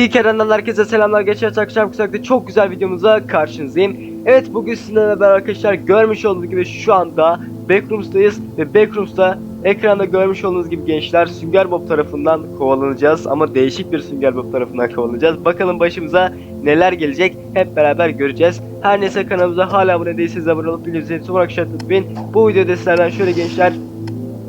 İlk Eren'den herkese selamlar. Geçen akşam kusakta çok güzel videomuza karşınızdayım. Evet bugün sizinle beraber arkadaşlar görmüş olduğunuz gibi şu anda Backrooms'tayız ve Backrooms'ta ekranda görmüş olduğunuz gibi gençler Sünger Bob tarafından kovalanacağız ama değişik bir Sünger Bob tarafından kovalanacağız. Bakalım başımıza neler gelecek hep beraber göreceğiz. Her neyse kanalımıza hala abone değilseniz abone olup bildirim zilini olarak unutmayın. Bu videoda sizlerden şöyle gençler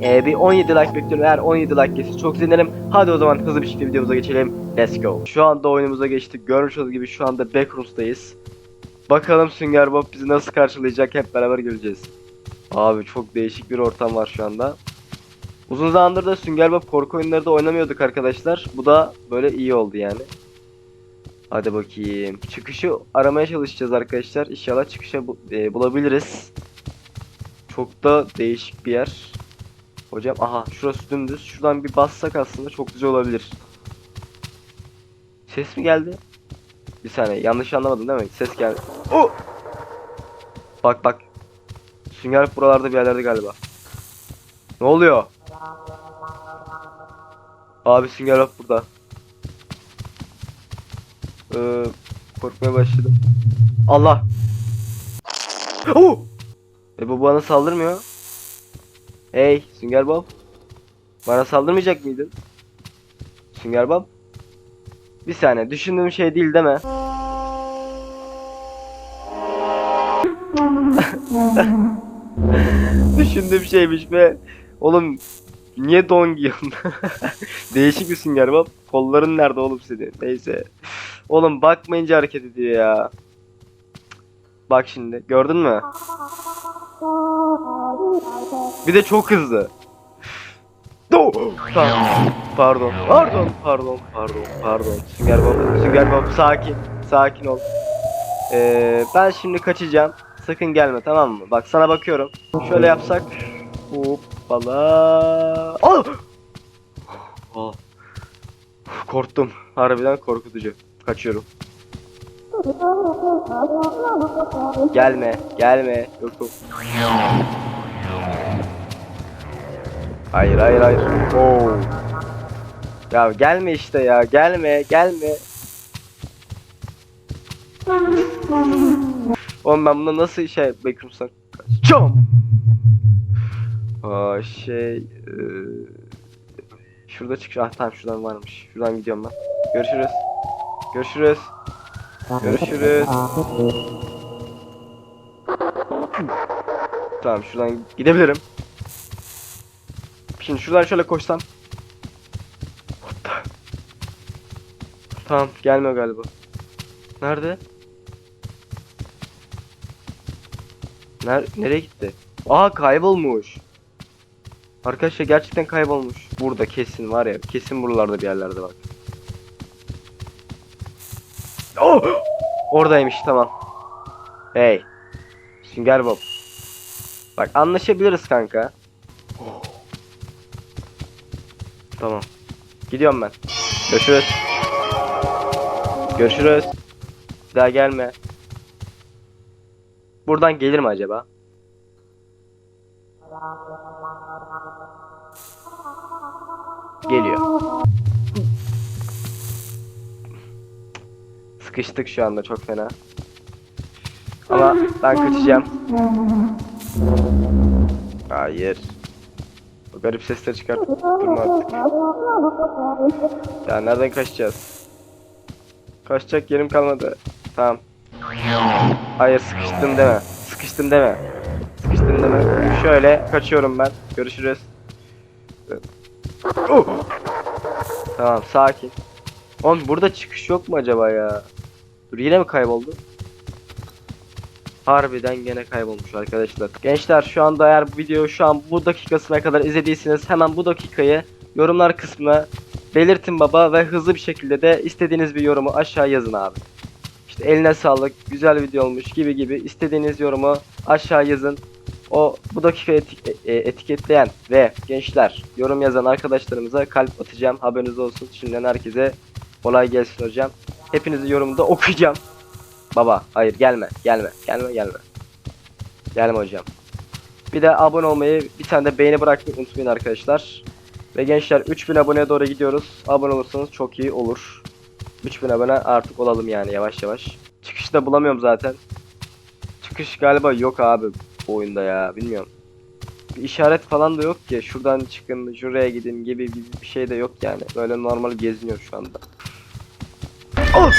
ee, bir 17 like bekliyorum. Eğer 17 like gelirse çok sevinirim. Hadi o zaman hızlı bir şekilde videomuza geçelim. Let's go. Şu anda oyunumuza geçtik. Görmüş olduğunuz gibi şu anda Backrooms'tayız. Bakalım Sünger Bob bizi nasıl karşılayacak hep beraber göreceğiz. Abi çok değişik bir ortam var şu anda. Uzun zamandır da Sünger Bob korku oyunları da oynamıyorduk arkadaşlar. Bu da böyle iyi oldu yani. Hadi bakayım. Çıkışı aramaya çalışacağız arkadaşlar. İnşallah çıkışı bu- e, bulabiliriz. Çok da değişik bir yer. Hocam aha şurası dümdüz. Şuradan bir bassak aslında çok güzel olabilir. Ses mi geldi? Bir saniye yanlış anlamadım değil mi? Ses geldi. Oh! Bak bak. Sünger buralarda bir yerlerde galiba. Ne oluyor? Abi Sünger burada. Ee, korkmaya başladım. Allah! Oh! E bu bana saldırmıyor. Hey Sünger Bob. Bana saldırmayacak mıydın? Sünger Bob. Bir saniye düşündüğüm şey değil deme. düşündüğüm şeymiş be. Oğlum niye don giyiyorsun? Değişik bir Sünger Bob. Kolların nerede oğlum senin? Neyse. Oğlum bakmayınca hareket ediyor ya. Bak şimdi gördün mü? Bir de çok hızlı. Do. Pardon. Pardon. Pardon. Pardon. Pardon. Sünger Bob. Sünger Bob sakin. Sakin ol. Ee, ben şimdi kaçacağım. Sakın gelme tamam mı? Bak sana bakıyorum. Şöyle yapsak. Hoppala. Oh! Oh. Korktum. Harbiden korkutucu. Kaçıyorum. Gelme. Gelme. Yok yok. Hayır hayır hayır. Oo. Ya gelme işte ya. Gelme gelme. Oğlum ben buna nasıl şey bekliyorsam kaçacağım. Aa şey eee, şurada çık ah tamam şuradan varmış. Şuradan gidiyorum ben. Görüşürüz. Görüşürüz. Görüşürüz. Tamam şuradan gidebilirim. Şimdi şuradan şöyle koşsam. Tamam gelmiyor galiba. Nerede? Ner nereye gitti? Aa kaybolmuş. Arkadaşlar gerçekten kaybolmuş. Burada kesin var ya. Kesin buralarda bir yerlerde bak. Oh! Oradaymış tamam. Hey. Sünger Bob. Bak anlaşabiliriz kanka. Tamam. Gidiyorum ben. Görüşürüz. Görüşürüz. Bir daha gelme. Buradan gelir mi acaba? Geliyor. Sıkıştık şu anda çok fena. Ama ben kaçacağım. Hayır. O garip sesleri çıkartıp durma artık. Ya nereden kaçacağız? Kaçacak yerim kalmadı. Tamam. Hayır sıkıştım deme. Sıkıştım deme. Sıkıştım deme. Şöyle kaçıyorum ben. Görüşürüz. Oh! Tamam sakin. Oğlum burada çıkış yok mu acaba ya? Dur yine mi kayboldu? Harbiden gene kaybolmuş arkadaşlar. Gençler şu anda eğer bu videoyu şu an bu dakikasına kadar izlediyseniz hemen bu dakikayı yorumlar kısmına belirtin baba ve hızlı bir şekilde de istediğiniz bir yorumu aşağı yazın abi. İşte eline sağlık, güzel video olmuş gibi gibi istediğiniz yorumu aşağı yazın. O bu dakika etik- e- etiketleyen ve gençler yorum yazan arkadaşlarımıza kalp atacağım. Haberiniz olsun. Şimdiden herkese kolay gelsin hocam. Hepinizin yorumunu da okuyacağım. Baba hayır gelme gelme gelme gelme. Gelme hocam. Bir de abone olmayı bir tane de beğeni bırakmayı unutmayın arkadaşlar. Ve gençler 3000 aboneye doğru gidiyoruz. Abone olursanız çok iyi olur. 3000 abone artık olalım yani yavaş yavaş. Çıkışı da bulamıyorum zaten. Çıkış galiba yok abi bu oyunda ya bilmiyorum. Bir işaret falan da yok ki şuradan çıkın şuraya gidin gibi bir şey de yok yani. Böyle normal geziniyor şu anda. Of!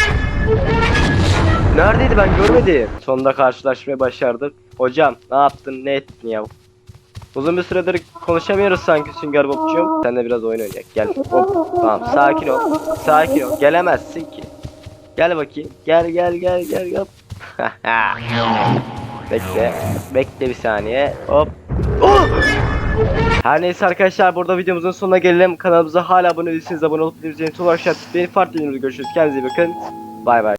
Neredeydi ben görmedim. Sonunda karşılaşmayı başardık. Hocam ne yaptın ne ettin ya? Uzun bir süredir konuşamıyoruz sanki Sünger Bob'cuğum. Sen de biraz oyun oynayak. Gel. Hop. Tamam sakin ol. Sakin ol. Gelemezsin ki. Gel bakayım. Gel gel gel gel gel. Bekle. Bekle bir saniye. Hop. Oh! Her neyse arkadaşlar burada videomuzun sonuna gelelim. Kanalımıza hala abone değilseniz abone olup bildirimleri tüm olarak şart. Beni farklı videomuzda görüşürüz. Kendinize iyi bakın. Bay bay.